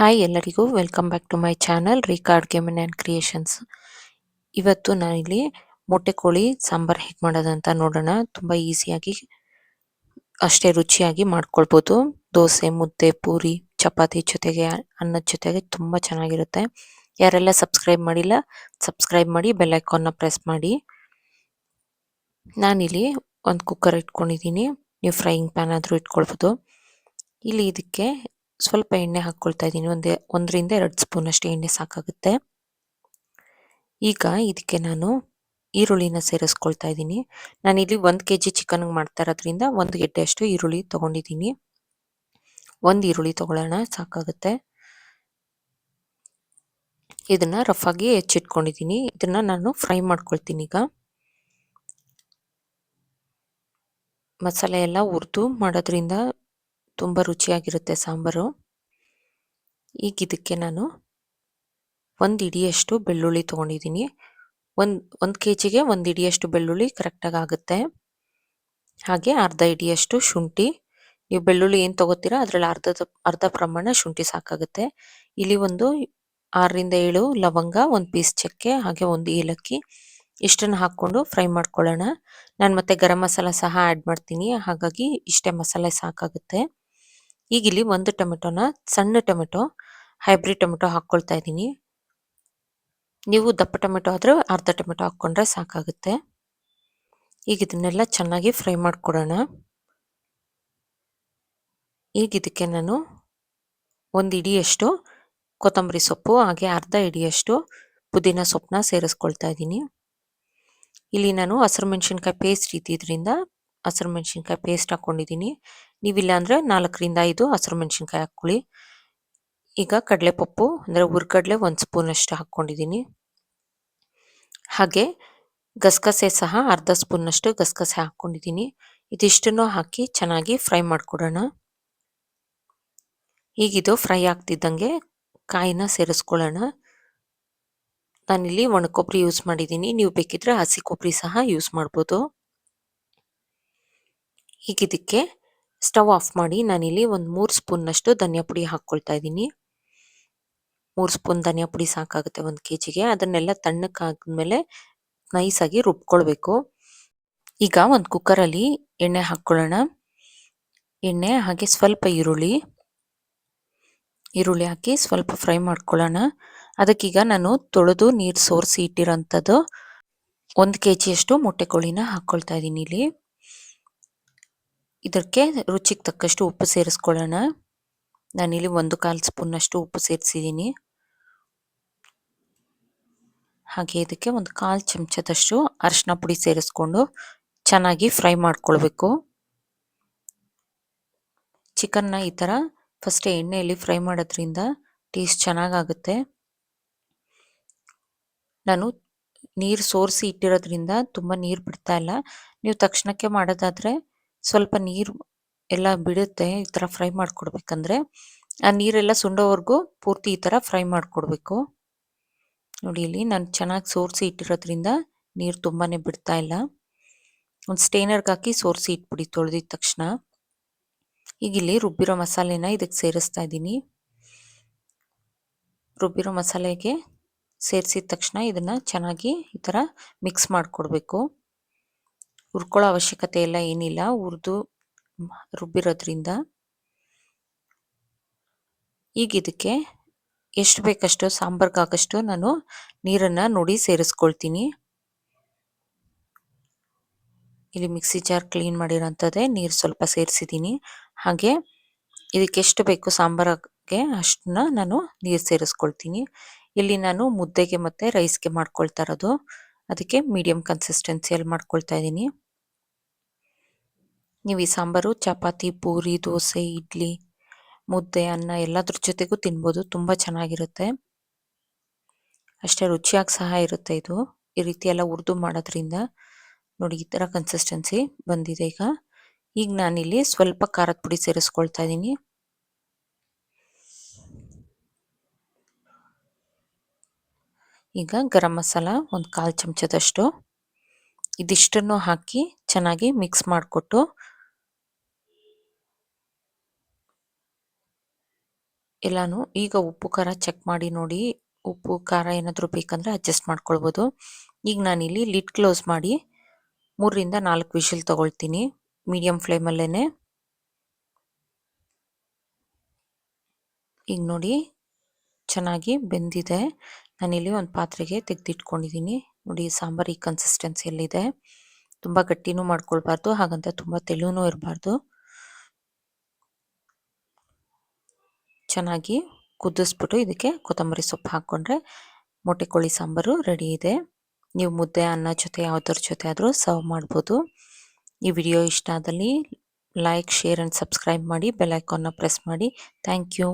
Hi ಎಲ್ಲರಿಗೂ welcome back to my channel record ಗೇಮನ್ ಮನೆ ಆ್ಯಂಡ್ ಕ್ರಿಯೇಷನ್ಸ್ ಇವತ್ತು ನಾನಿಲ್ಲಿ ಮೊಟ್ಟೆ ಕೋಳಿ, ಸಾಂಬಾರ್ ಹೇಗೆ ಮಾಡೋದಂತ ನೋಡೋಣ. ತುಂಬ ಈಸಿಯಾಗಿ ಅಷ್ಟೇ ರುಚಿಯಾಗಿ ಮಾಡ್ಕೊಳ್ಬೋದು. ದೋಸೆ, ಮುದ್ದೆ, ಪೂರಿ, ಚಪಾತಿ ಜೊತೆಗೆ, ಅನ್ನದ ಜೊತೆಗೆ ತುಂಬ ಚೆನ್ನಾಗಿರುತ್ತೆ. ಯಾರೆಲ್ಲ ಸಬ್ಸ್ಕ್ರೈಬ್ ಮಾಡಿಲ್ಲ ಸಬ್ಸ್ಕ್ರೈಬ್ ಮಾಡಿ ಬೆಲ್ ಐಕಾನ್ನ ಪ್ರೆಸ್ ಮಾಡಿ. ನಾನಿಲ್ಲಿ ಒಂದು ಕುಕ್ಕರ್ ಇಟ್ಕೊಂಡಿದ್ದೀನಿ. ನೀವು ಫ್ರೈಯಿಂಗ್ ಪ್ಯಾನ್ ಆದರೂ ಇಟ್ಕೊಳ್ಬೋದು. ಇಲ್ಲಿ ಇದಕ್ಕೆ ಸ್ವಲ್ಪ ಎಣ್ಣೆ ಹಾಕ್ಕೊಳ್ತಾ ಇದ್ದೀನಿ. ಒಂದು, ಒಂದರಿಂದ ಎರಡು ಸ್ಪೂನ್ ಅಷ್ಟು ಎಣ್ಣೆ ಸಾಕಾಗುತ್ತೆ. ಈಗ ಇದಕ್ಕೆ ನಾನು ಈರುಳ್ಳಿನ ಸೇರಿಸ್ಕೊಳ್ತಾ ಇದ್ದೀನಿ. ನಾನಿಲ್ಲಿ ಒಂದು ಕೆ ಜಿ ಚಿಕನ್ ಮಾಡ್ತಾ ಇರೋದ್ರಿಂದ ಒಂದು ಗೆಡ್ಡೆಯಷ್ಟು ಈರುಳ್ಳಿ ತೊಗೊಂಡಿದ್ದೀನಿ. ಒಂದು ಈರುಳ್ಳಿ ತೊಗೊಳ್ಳೋಣ, ಸಾಕಾಗುತ್ತೆ. ಇದನ್ನ ರಫ್ ಆಗಿ ಹೆಚ್ಚಿಟ್ಕೊಂಡಿದ್ದೀನಿ. ಇದನ್ನ ನಾನು ಫ್ರೈ ಮಾಡ್ಕೊಳ್ತೀನಿ ಈಗ. ಮಸಾಲೆ ಎಲ್ಲ ಹುರಿದು ಮಾಡೋದ್ರಿಂದ ತುಂಬ ರುಚಿಯಾಗಿರುತ್ತೆ ಸಾಂಬಾರು. ಈಗ ಇದಕ್ಕೆ ನಾನು ಒಂದು ಇಡಿಯಷ್ಟು ಬೆಳ್ಳುಳ್ಳಿ ತೊಗೊಂಡಿದ್ದೀನಿ. ಒಂದು ಒಂದು ಕೆ ಜಿಗೆ ಒಂದು ಇಡಿಯಷ್ಟು ಬೆಳ್ಳುಳ್ಳಿ ಕರೆಕ್ಟಾಗಿ ಆಗುತ್ತೆ. ಹಾಗೆ ಅರ್ಧ ಇಡಿಯಷ್ಟು ಶುಂಠಿ. ನೀವು ಬೆಳ್ಳುಳ್ಳಿ ಏನು ತೊಗೋತೀರಾ ಅದರಲ್ಲಿ ಅರ್ಧದ, ಅರ್ಧ ಪ್ರಮಾಣ ಶುಂಠಿ ಸಾಕಾಗುತ್ತೆ. ಇಲ್ಲಿ ಒಂದು ಆರರಿಂದ ಏಳು ಲವಂಗ, ಒಂದು ಪೀಸ್ ಚಕ್ಕೆ, ಹಾಗೆ ಒಂದು ಏಲಕ್ಕಿ ಇಷ್ಟನ್ನು ಹಾಕ್ಕೊಂಡು ಫ್ರೈ ಮಾಡ್ಕೊಳ್ಳೋಣ. ನಾನು ಮತ್ತೆ ಗರಂ ಮಸಾಲ ಸಹ ಆ್ಯಡ್ ಮಾಡ್ತೀನಿ. ಹಾಗಾಗಿ ಇಷ್ಟೇ ಮಸಾಲೆ ಸಾಕಾಗುತ್ತೆ. ಈಗ ಇಲ್ಲಿ ಒಂದು ಟೊಮೆಟೊನ ಸಣ್ಣ ಟೊಮೆಟೊ, ಹೈಬ್ರಿಡ್ ಟೊಮೆಟೊ ಹಾಕ್ಕೊಳ್ತಾ ಇದ್ದೀನಿ. ನೀವು ದಪ್ಪ ಟೊಮೆಟೊ ಆದರೆ ಅರ್ಧ ಟೊಮೆಟೊ ಹಾಕ್ಕೊಂಡ್ರೆ ಸಾಕಾಗುತ್ತೆ. ಈಗ ಇದನ್ನೆಲ್ಲ ಚೆನ್ನಾಗಿ ಫ್ರೈ ಮಾಡಿಕೊಡೋಣ. ಈಗ ಇದಕ್ಕೆ ನಾನು ಒಂದು ಇಡಿಯಷ್ಟು ಕೊತ್ತಂಬರಿ ಸೊಪ್ಪು, ಹಾಗೆ ಅರ್ಧ ಇಡಿಯಷ್ಟು ಪುದೀನ ಸೊಪ್ಪನ್ನ ಸೇರಿಸ್ಕೊಳ್ತಾ ಇದ್ದೀನಿ. ಇಲ್ಲಿ ನಾನು ಹಸಿರು ಮೆಣಸಿನ್ಕಾಯಿ ಪೇಸ್ಟ್ ಇದ್ದಿದ್ದರಿಂದ ಹಸಿರು ಮೆಣಸಿನ್ಕಾಯಿ ಪೇಸ್ಟ್ ಹಾಕ್ಕೊಂಡಿದ್ದೀನಿ ನೀವಿಲ್ಲ ಅಂದರೆ ನಾಲ್ಕರಿಂದ ಐದು ಹಸಿರು ಮೆಣಸಿನ್ಕಾಯಿ ಹಾಕ್ಕೊಳ್ಳಿ. ಈಗ ಕಡಲೆಪಪ್ಪು, ಅಂದರೆ ಹುರ್ಗಡ್ಲೆ ಒಂದು ಸ್ಪೂನಷ್ಟು ಹಾಕ್ಕೊಂಡಿದ್ದೀನಿ ಹಾಗೆ ಗಸಗಸೆ ಸಹ ಅರ್ಧ ಸ್ಪೂನಷ್ಟು ಗಸಗಸೆ ಹಾಕ್ಕೊಂಡಿದ್ದೀನಿ ಇದಿಷ್ಟನ್ನು ಹಾಕಿ ಚೆನ್ನಾಗಿ ಫ್ರೈ ಮಾಡಿಕೊಡೋಣ. ಈಗಿದು ಫ್ರೈ ಆಗ್ತಿದ್ದಂಗೆ ಕಾಯಿನ ಸೇರಿಸ್ಕೊಳ್ಳೋಣ. ನಾನಿಲ್ಲಿ ಒಣ ಕೊಬ್ಬರಿ ಯೂಸ್ ಮಾಡಿದ್ದೀನಿ ನೀವು ಬೇಕಿದ್ರೆ ಹಸಿ ಕೊಬ್ಬರಿ ಸಹ ಯೂಸ್ ಮಾಡ್ಬೋದು. ಈಗ ಇದಕ್ಕೆ ಸ್ಟವ್ ಆಫ್ ಮಾಡಿ ನಾನಿಲ್ಲಿ ಒಂದು ಮೂರು ಸ್ಪೂನ್ನಷ್ಟು ಧನಿಯಾ ಪುಡಿ ಹಾಕ್ಕೊಳ್ತಾ ಇದ್ದೀನಿ. ಮೂರು ಸ್ಪೂನ್ ಧನಿಯಾ ಪುಡಿ ಸಾಕಾಗುತ್ತೆ ಒಂದು ಕೆ ಜಿಗೆ ಅದನ್ನೆಲ್ಲ ತಣ್ಣಕ್ಕಾದ್ಮೇಲೆ ನೈಸಾಗಿ ರುಬ್ಕೊಳ್ಬೇಕು. ಈಗ ಒಂದು ಕುಕ್ಕರಲ್ಲಿ ಎಣ್ಣೆ ಹಾಕ್ಕೊಳ್ಳೋಣ ಎಣ್ಣೆ ಹಾಗೆ ಸ್ವಲ್ಪ ಈರುಳ್ಳಿ. ಈರುಳ್ಳಿ ಹಾಕಿ ಸ್ವಲ್ಪ ಫ್ರೈ ಮಾಡ್ಕೊಳ್ಳೋಣ. ಅದಕ್ಕೀಗ ನಾನು ತೊಳೆದು ನೀರು ಸೋರಿಸಿ ಇಟ್ಟಿರೋಂಥದ್ದು ಒಂದು ಕೆ ಜಿಯಷ್ಟು ಮೊಟ್ಟೆ ಕೋಳಿನ ಹಾಕ್ಕೊಳ್ತಾ ಇದ್ದೀನಿ ಇಲ್ಲಿ. ಇದಕ್ಕೆ ರುಚಿಗೆ ತಕ್ಕಷ್ಟು ಉಪ್ಪು ಸೇರಿಸ್ಕೊಳ್ಳೋಣ. ನಾನಿಲ್ಲಿ ಒಂದು ಕಾಲು ಸ್ಪೂನಷ್ಟು ಉಪ್ಪು ಸೇರಿಸಿದ್ದೀನಿ. ಹಾಗೆ ಇದಕ್ಕೆ ಒಂದು ಕಾಲು ಚಮಚದಷ್ಟು ಅರಿಶಿನ ಪುಡಿ ಸೇರಿಸ್ಕೊಂಡು ಚೆನ್ನಾಗಿ ಫ್ರೈ ಮಾಡ್ಕೊಳ್ಬೇಕು. ಚಿಕನ್ನ ಈ ಥರ ಫಸ್ಟ್ ಎಣ್ಣೆಯಲ್ಲಿ ಫ್ರೈ ಮಾಡೋದ್ರಿಂದ ಟೇಸ್ಟ್ ಚೆನ್ನಾಗಾಗುತ್ತೆ. ನಾನು ನೀರು ಸೋರಿಸಿ ಇಟ್ಟಿರೋದ್ರಿಂದ ತುಂಬ ನೀರು ಬಿಡ್ತಾ ಇಲ್ಲ. ನೀವು ತಕ್ಷಣಕ್ಕೆ ಮಾಡೋದಾದರೆ ಸ್ವಲ್ಪ ನೀರು ಎಲ್ಲ ಬಿಡುತ್ತೆ ಈ ಥರ ಫ್ರೈ ಮಾಡಿಕೊಡ್ಬೇಕಂದ್ರೆ. ಆ ನೀರೆಲ್ಲ ಸುಂಡೋವರೆಗೂ ಪೂರ್ತಿ ಈ ಥರ ಫ್ರೈ ಮಾಡಿಕೊಡ್ಬೇಕು. ನೋಡಿ ಇಲ್ಲಿ ನಾನು ಚೆನ್ನಾಗಿ ಸೋರಿಸಿ ಇಟ್ಟಿರೋದ್ರಿಂದ ನೀರು ತುಂಬಾ ಬಿಡ್ತಾ ಇಲ್ಲ. ಒಂದು ಸ್ಟೇನರ್ಗೆ ಹಾಕಿ ಸೋರಿಸಿ ಇಟ್ಬಿಡಿ ತೊಳೆದಿದ ತಕ್ಷಣ. ಈಗ ಇಲ್ಲಿ ರುಬ್ಬಿರೋ ಮಸಾಲೆನ ಇದಕ್ಕೆ ಸೇರಿಸ್ತಾ ಇದ್ದೀನಿ. ರುಬ್ಬಿರೋ ಮಸಾಲೆಗೆ ಸೇರಿಸಿದ ತಕ್ಷಣ ಇದನ್ನು ಚೆನ್ನಾಗಿ ಈ ಥರ ಮಿಕ್ಸ್ ಮಾಡಿಕೊಡ್ಬೇಕು. ಹುರ್ಕೊಳ್ಳೋ ಅವಶ್ಯಕತೆ ಎಲ್ಲ ಏನಿಲ್ಲ. ಹುರಿದು ರುಬ್ಬಿರೋದ್ರಿಂದ. ಈಗ ಇದಕ್ಕೆ ಎಷ್ಟು ಬೇಕಷ್ಟು ಸಾಂಬಾರ್ಗಾಗಷ್ಟು ನಾನು ನೀರನ್ನು ನೋಡಿ ಸೇರಿಸ್ಕೊಳ್ತೀನಿ. ಇಲ್ಲಿ ಮಿಕ್ಸಿ ಜಾರ್ ಕ್ಲೀನ್ ಮಾಡಿರೋಂಥದ್ದೇ ನೀರು ಸ್ವಲ್ಪ ಸೇರಿಸಿದ್ದೀನಿ. ಹಾಗೆ ಇದಕ್ಕೆ ಎಷ್ಟು ಬೇಕು ಸಾಂಬಾರಿಗೆ ಅಷ್ಟನ್ನ ನಾನು ನೀರು ಸೇರಿಸ್ಕೊಳ್ತೀನಿ. ಇಲ್ಲಿ ನಾನು ಮುದ್ದೆಗೆ ಮತ್ತು ರೈಸ್ಗೆ ಮಾಡ್ಕೊಳ್ತಾ ಇರೋದು. ಅದಕ್ಕೆ ಮೀಡಿಯಮ್ ಕನ್ಸಿಸ್ಟೆನ್ಸಿಯಲ್ಲಿ ಮಾಡ್ಕೊಳ್ತಾ ಇದ್ದೀನಿ. ನೀವು ಈ ಸಾಂಬಾರು, ಚಪಾತಿ, ಪೂರಿ, ದೋಸೆ, ಇಡ್ಲಿ, ಮುದ್ದೆ, ಅನ್ನ ಎಲ್ಲದ್ರ ಜೊತೆಗೂ ತಿನ್ಬೋದು. ತುಂಬ ಚೆನ್ನಾಗಿರುತ್ತೆ. ಅಷ್ಟೇ ರುಚಿಯಾಗಿ ಸಹ ಇರುತ್ತೆ ಇದು. ಈ ರೀತಿ ಎಲ್ಲ ಹುರಿದು ಮಾಡೋದ್ರಿಂದ ನೋಡಿ ಈ ಥರ ಕನ್ಸಿಸ್ಟೆನ್ಸಿ ಬಂದಿದೆ ಈಗ. ಈಗ ನಾನಿಲ್ಲಿ ಸ್ವಲ್ಪ ಖಾರದ ಪುಡಿ ಸೇರಿಸ್ಕೊಳ್ತಾ ಇದ್ದೀನಿ ಈಗ ಗರಂ ಮಸಾಲ ಒಂದು ಕಾಲು ಚಮಚದಷ್ಟು. ಇದಿಷ್ಟನ್ನು ಹಾಕಿ ಚೆನ್ನಾಗಿ ಮಿಕ್ಸ್ ಮಾಡಿಕೊಟ್ಟು ಎಲ್ಲಾನು ಈಗ ಉಪ್ಪು, ಖಾರ ಚೆಕ್ ಮಾಡಿ ನೋಡಿ. ಉಪ್ಪು, ಖಾರ ಏನಾದರೂ ಬೇಕಂದ್ರೆ ಅಡ್ಜಸ್ಟ್ ಮಾಡ್ಕೊಳ್ಬೋದು. ಈಗ ನಾನಿಲ್ಲಿ ಲಿಡ್ ಕ್ಲೋಸ್ ಮಾಡಿ ಮೂರರಿಂದ ನಾಲ್ಕು ವಿಷಲ್ ತಗೊಳ್ತೀನಿ ಮೀಡಿಯಂ ಫ್ಲೇಮಲ್ಲೇ ಈಗ ನೋಡಿ ಚೆನ್ನಾಗಿ ಬೆಂದಿದೆ. ನಾನಿಲ್ಲಿ ಒಂದು ಪಾತ್ರೆಗೆ ತೆಗೆದಿಟ್ಕೊಂಡಿದ್ದೀನಿ ನೋಡಿ ಸಾಂಬಾರು ಈ ಕನ್ಸಿಸ್ಟೆನ್ಸಿಯಲ್ಲಿದೆ ತುಂಬ ಗಟ್ಟಿನೂ ಮಾಡ್ಕೊಳ್ಬಾರ್ದು ಹಾಗಂತ ತುಂಬ ತೆಳುನೂ ಇರಬಾರ್ದು. ಚೆನ್ನಾಗಿ ಕುದಿಸ್ಬಿಟ್ಟು ಇದಕ್ಕೆ ಕೊತ್ತಂಬರಿ ಸೊಪ್ಪು ಹಾಕ್ಕೊಂಡ್ರೆ ಮೊಟ್ಟೆ ಕೋಳಿ ಸಾಂಬಾರು ರೆಡಿ ಇದೆ. ನೀವು ಮುದ್ದೆ, ಅನ್ನ ಜೊತೆ, ಯಾವುದ್ರ ಜೊತೆ ಆದರೂ ಸರ್ವ್ ಮಾಡ್ಬೋದು. ಈ ವಿಡಿಯೋ ಇಷ್ಟ ಆದಲ್ಲಿ ಲೈಕ್, ಶೇರ್ ಆ್ಯಂಡ್ ಸಬ್ಸ್ಕ್ರೈಬ್ ಮಾಡಿ, ಬೆಲ್ ಐಕಾನ್ನ ಪ್ರೆಸ್ ಮಾಡಿ. Thank you.